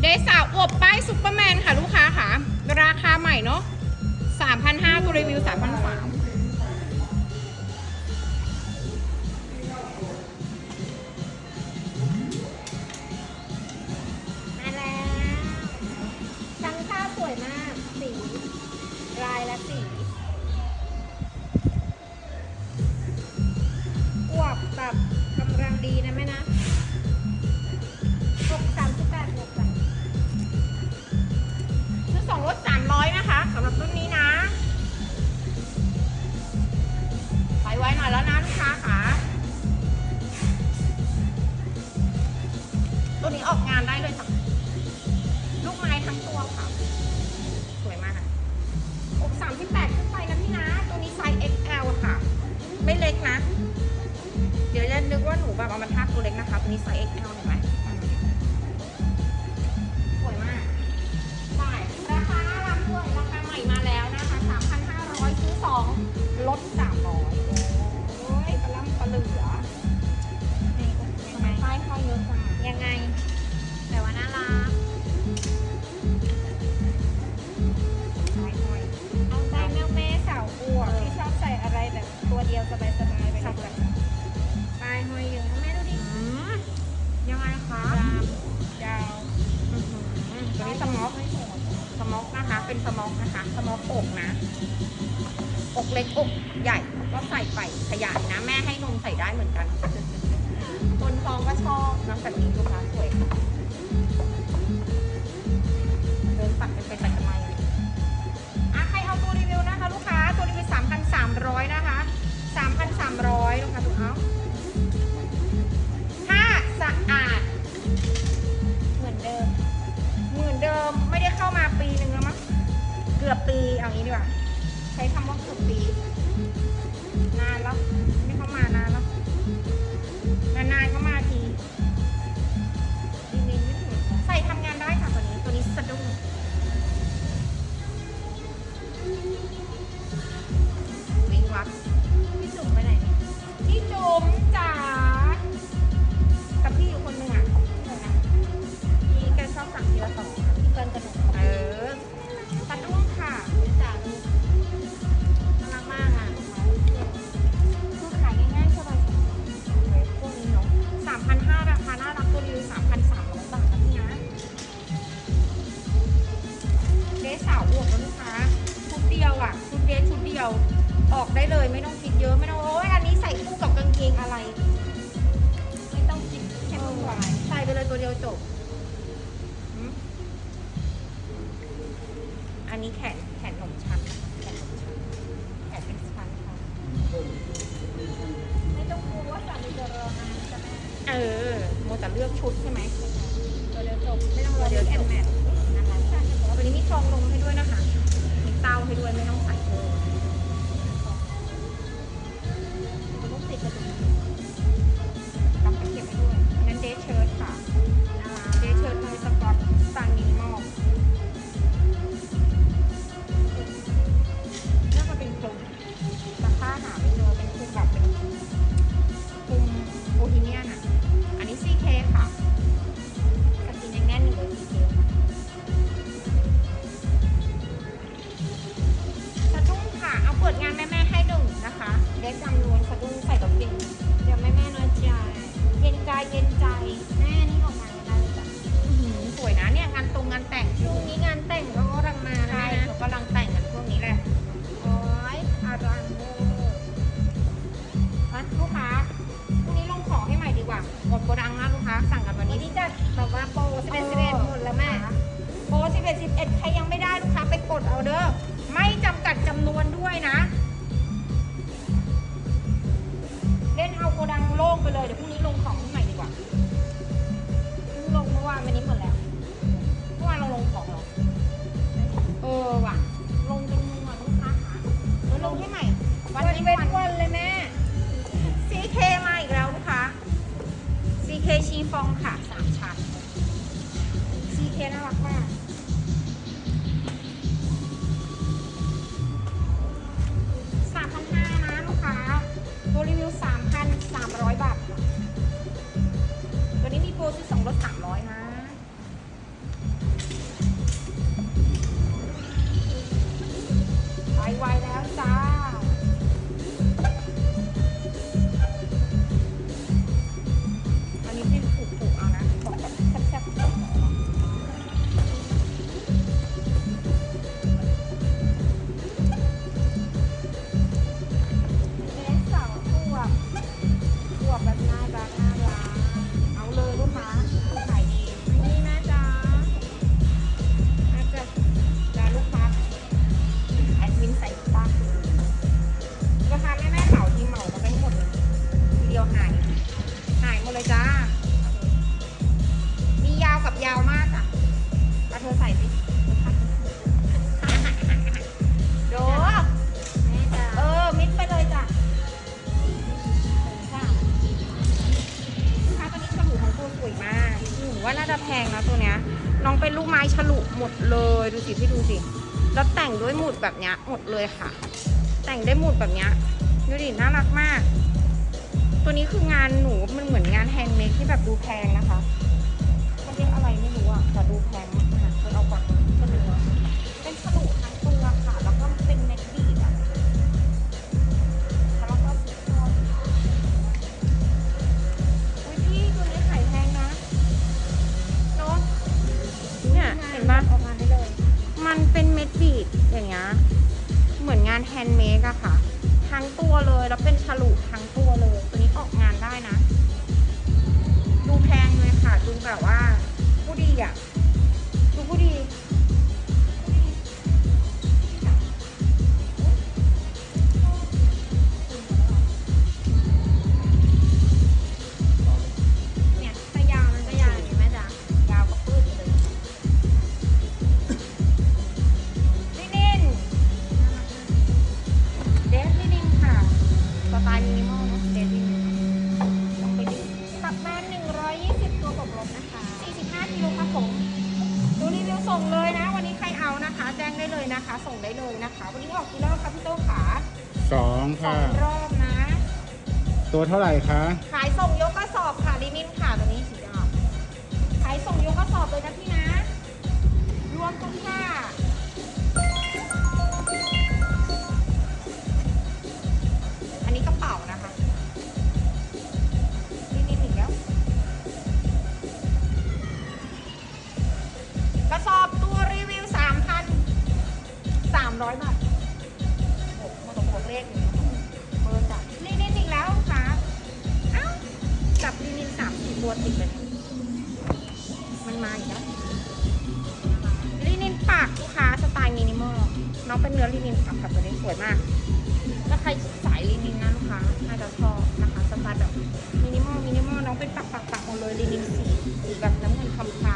เดซ่าอบป้ายซุปเปอร์แมนค่ะลูกค้าค่ะ ราคาใหม่เนาะ3,500ตัวรีวิว3,300 สม็อกสมอกนะคะ เป็นสม็อกนะคะสม็อกอกนะ อกเล็กอกใหญ่ก็ใส่ไปขยายนะ แม่ให้นมใส่ได้เหมือนกันคนฟองก็ชอบน้ำกะทิลูกค้าสวยเดินปัดไปใส่ทำไมอะใครเอาตัวรีวิวนะคะ ลูกค้าตัวรีวิวสามพันสามร้อยนะคะสามพันสามร้อยลูกค้าดูเอาถ้าสะอาด เดียวจบ อันนี้แข็ง รักน่ารักเอาเลย ว่าน้องเป็นลูกไม้ฉลุหมดเลยดูสิพี่ดูสิ แล้วแต่งด้วยหมุดแบบเนี้ยหมดเลยค่ะ แต่งได้หมุดแบบเนี้ยดูดิน่ารักมาก ตัวนี้คืองานหนูมันเหมือนงานแฮนด์เมดที่แบบดูแพงนะคะมันเรียกอะไรไม่รู้อะแต่ดูแพงมาก เท่าไหร่คะขายส่งยกกระสอบค่ะลินินค่ะตัวนี้สีดำขายส่งยกกระสอบเลยนะพี่นะ รวมตุ้งค่ะอันนี้กระเป๋านะคะลินินอีกแล้ว กระสอบตัวรีวิว3,300บาทโอ้โหมาตรงเลขนี้ ตัวติดเลย มันมาอีกแล้วลินินปากลูกค้าสไตล์มินิมอลน้องเป็นเนื้อลินินปากค่ะตัวนี้สวยมากถ้าใครสายลินินนะลูกค้าน่าจะชอบนะคะสไตล์แบบมินิมอลมินิมอลน้องเป็นปักปักปักหมดเลยลินินสีสีแบบน้ำเงินคำคา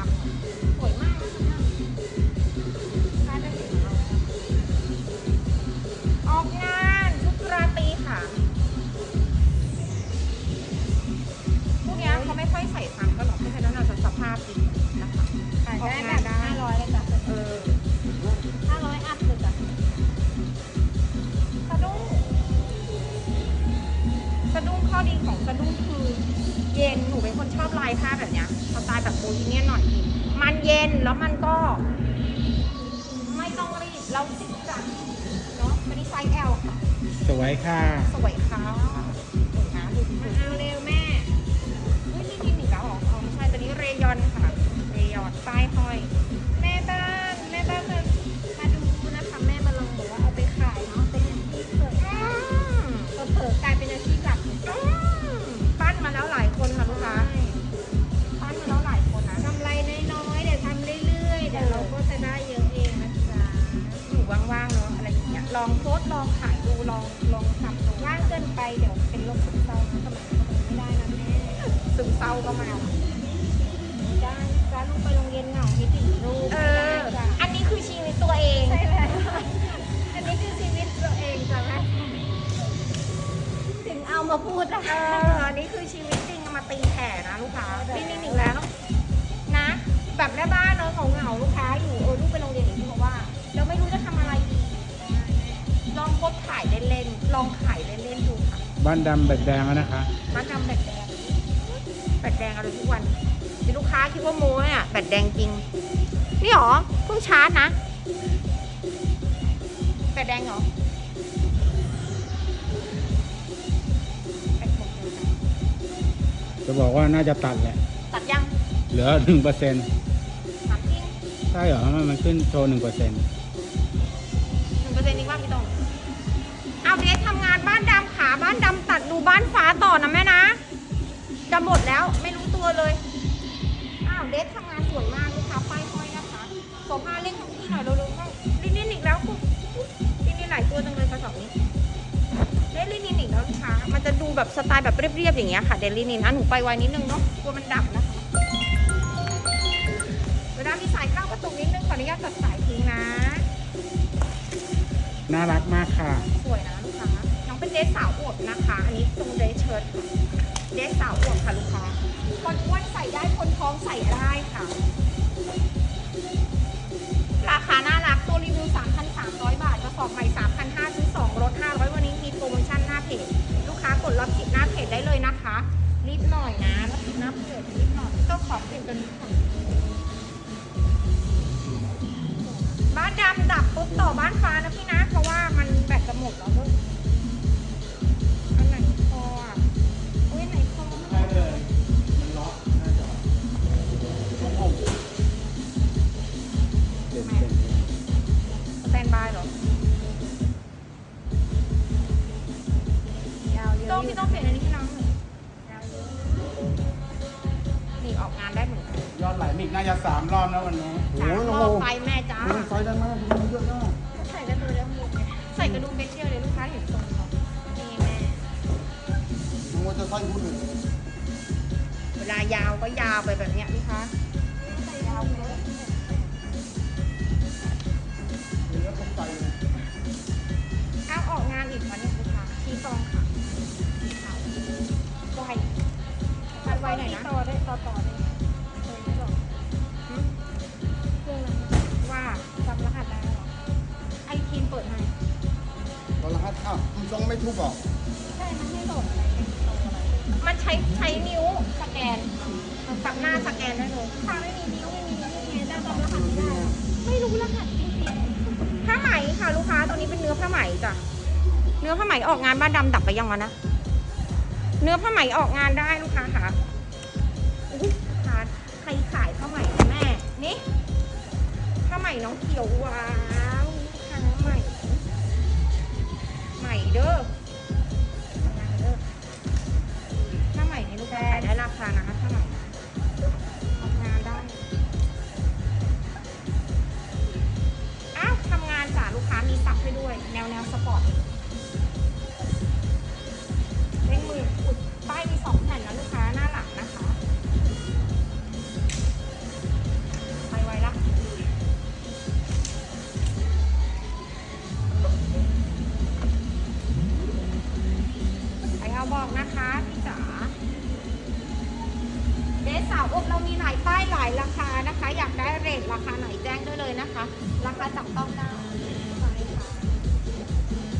ก็มาจ้าจ้าลูกไปโรงเรียนเหงาคิดถึงลูกเอไม่อได้จ้ะอันนี้คือชีวิตตัวเอง ใช่แล้วอันนี้คือชีวิตตัวเองจ้ะแม่ถึงเอามาพูดนะเอออันนี้คือชีวิตจริงเอามาตีแผ่นะลูกค้านี่นี่อีกแล้ว นะ แบบแม่บ้านเนาะเหงาๆลูกค้าอยู่เออลูกไปโรงเรียนอย่างที่เขาว่าเราไม่รู้จะทำอะไรดี ลองโพสต์ขายเล่นๆ ลองขายเล่นๆดูค่ะ บ้านดำแบบแดงแล้วนะคะมาทำแบตแดง แบตแดงอะไรทุกวันมีลูกค้าคิดว่าโม้เนี่ยแบตแดงจริง นี่หรอเพิ่งชาร์จนะแบตแดงเหรอแบตหมดเลยค่ะจะบอกว่าน่าจะตัดแหละ ตัดยัง เหลือหนึ่งเปอร์เซ็นต์ถามจริงใช่เหรอมันมันขึ้นโชว์หนึ่งเปอร์เซ็นต์หนึ่งเปอร์เซ็นต์นี้ว่าพี่ตรงเอาเดททำงานบ้านดำขาบ้านดำตัดดูบ้านฟ้าต่อนะแม่นะ จะหมดแล้วไม่รู้ตัวเลย อ้าวเดททำงานสวยมากลูกค้าป้ายห้อยนะคะโซฟาเล่นของพี่หน่อยเร็วๆเข้าลินินอีกแล้วคุณลินินหลายตัวจังเลยกระสอบนี้เดทลินินอีกแล้วลูกค้ามันจะดูแบบสไตล์แบบเรียบๆอย่างเงี้ยค่ะเดทลินินอะหนูไปไวนิดนึงเนาะกลัวมันดับนะคะเวลามีสายเข้ากระตุกนิดนึงขออนุญาตตัดสายทิ้งนะน่ารักมากค่ะ สวยนะลูกค้าน้องเป็นเดรสสาวอวบนะคะ อันนี้ทรงเดรสเชิ้ตค่ะ เดรสาวอวบค่ะลูกค้าคนอ้วนใส่ได้คนท้องใส่ได้ค่ะ ราคาน่ารักตัวรีวิว 3,300 บาทกระสอบใหม่3,500ซื้อ2ลด500 วันนี้มีโปรโมชั่นหน้าเพจ ลูกค้ากดรับสิทธิ์หน้าเพจได้เลยนะคะรีบหน่อยนะรับสิทธิ์หน้าเพจรีบหน่อยต้องขอเปลี่ยนตันี้ค่ะบ้านดำดับปุ๊บต่อบ้านฟ้านะพี่นะเพราะว่ามันแบตจะหมดแล้วเพื่ นึกว่าจะใส่หุ้นเลยเวลายาวก็ยาวไปแบบเนี้ยพี่คะ อนรหัสอ้าวมันทรงไม่ทุบหรอใช่มันให้โหลดอะไรเป็นตัวอะไรมันใช้ใช้นิ้วสแกนกับหน้าสแกนได้เลยถ้าไม่มีนิ้วไม่มีนิ้วไงได้จำรหัสไม่ได้หรอไม่รู้รหัสจริงผ้าไหมค่ะลูกค้าตัวนี้เป็นเนื้อผ้าไหมจ้ะเนื้อผ้าไหมออกงานบ้านดำดับไปยังวะนะเนื้อผ้าไหมออกงานได้ลูกค้าค่ะอุ๊ยค้าใครขายผ้าไหมแม่นี่ผ้าไหมน้องเขียวว้า เด้อใหม่เด้อผ้าไหมนี่ลูกค้าขายได้ราคานะคะผ้าไหมนะออกงานได้ อ้าวทำงานจ้ะลูกค้ามีซับให้ด้วย แนวแนวสปอร์ตายป้ายหลายราคานะคะ อยากได้เรทราคาไหนแจ้งได้เลยนะคะ ราคาจับต้องได้ใช่ค่ะ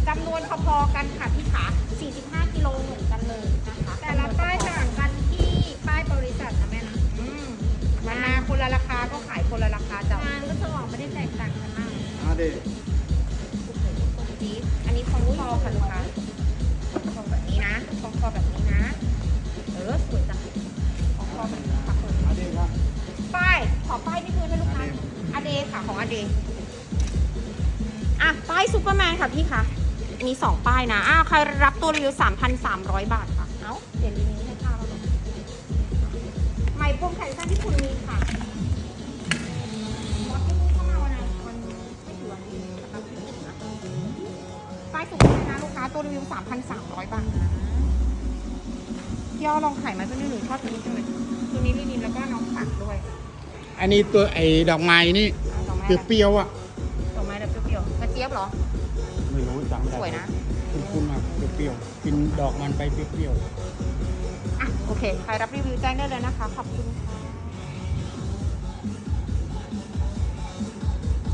จำนวนพอๆกันค่ะพี่ขา45กิโลเหมือนกันเลยนะคะๆแต่ละป้ายต่างกันที่ป้ายบริษัทนะแม่นะอืมมันมาคนละราคาก็ขายคนละราคาจ้ะงานก็จะออกไม่ได้แตกต่างกันมากอ่าเด็กจี๊ดอันนี้ของคอค่ะลูกค้า ดอะป้ายซูเปอร์แมนค่ะพี่คะมีสองป้ายนะอ้าวใครรับตัวรีวิว3,300บาทค่ะ เอ้าเปลี่ยนดีนี้ให้ค่าเราหน่อยใหม่พรมแขนสั้นที่คุณมีค่ะมอสที่นี่เข้ามาวันไหนวันไม่ถึงวันนี้นะคะที่ถึงนะป้ายสุดเลยนะลูกค้าตัวรีวิว 3,300 บาทนะพี่อ้อลองไข่ไหมตัวนี้หนูชอบตัวนี้จังเลยตัวนี้ลินินแล้วก็น้องฝักด้วย อันนี้ตัวไอ้ดอกไม้นี่เอาดอก ไม้เปรี้ยวๆอะดอกไม้แบบเปรี้ยวๆกระเจี๊ยบเหรอ ไม่รู้จำไม่ได้สวยนะ คุ้นๆมากเปรี้ยวๆกินดอกมันไปเปรี้ยวอะโอเค ใครรับรีวิวแจ้งได้เลยนะคะ ขอบคุณค่ะ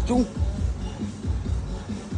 ๆจุ้ง